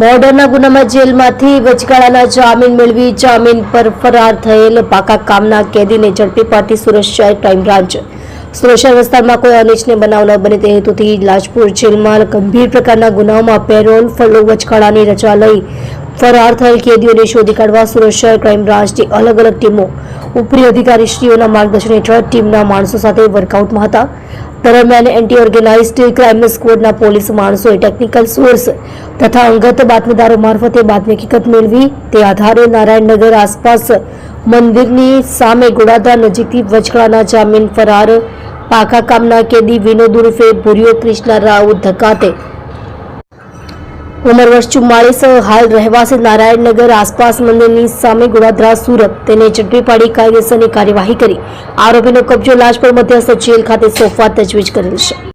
બોર્ડરના ગુનામાં જેલમાંથી વચગાળાના જામીન મેળવી જામીન પર ફરાર થયેલ પાકા કામના કેદીને ઝડપી પાડતી સુરત ક્રાઇમ બ્રાન્ચ. સુરક્ષા વિસ્તારમાં કોઈ અનિચ્છનીય બનાવ ન બને તે હેતુથી લાજપુર જેલમાં ગંભીર પ્રકારના ગુનાઓમાં પેરોલ ફલો વચગાળાની રજા લઈ ફરાર થયેલ કેદીઓને શોધી કાઢવા સુરત ક્રાઇમ બ્રાન્ચની અલગ અલગ ટીમો. ઉપરી અધિકારીશ્રીઓના માર્ગદર્શન હેઠળ ટીમના માણસો સાથે વર્કઆઉટમાં હતા. દરમિયાન એન્ટી ઓર્ગેનાઇઝડ ક્રાઇમ સ્કવોડના પોલીસ માણસોએ ટેકનિકલ સોર્સ તથા અંગત બાતમીદારો મારફતે બાતમી હકીકત મેળવી તે આધારે નારાયણનગર આસપાસ મંદિરની સામે ગોળાદા નજીકથી વચકળાના જામીન ફરાર. પાકા કામના કેદી વિનોદ ઉર્ફે ભુરિયો કૃષ્ણ રાવ ધકાતે ઉંમર વર્ષ ચુમ્માળીસ, હાલ રહેવાસી નારાયણનગર આસપાસ મંદિરની સામે ગોળાદરા સુરત. તેને ઝડપી પાડી કાયદેસરની કાર્યવાહી કરી. આરોપીનો કબજો લાજપુર મધ્યસ્થ જેલ ખાતે સોંપવા તજવીજ કરેલ છે.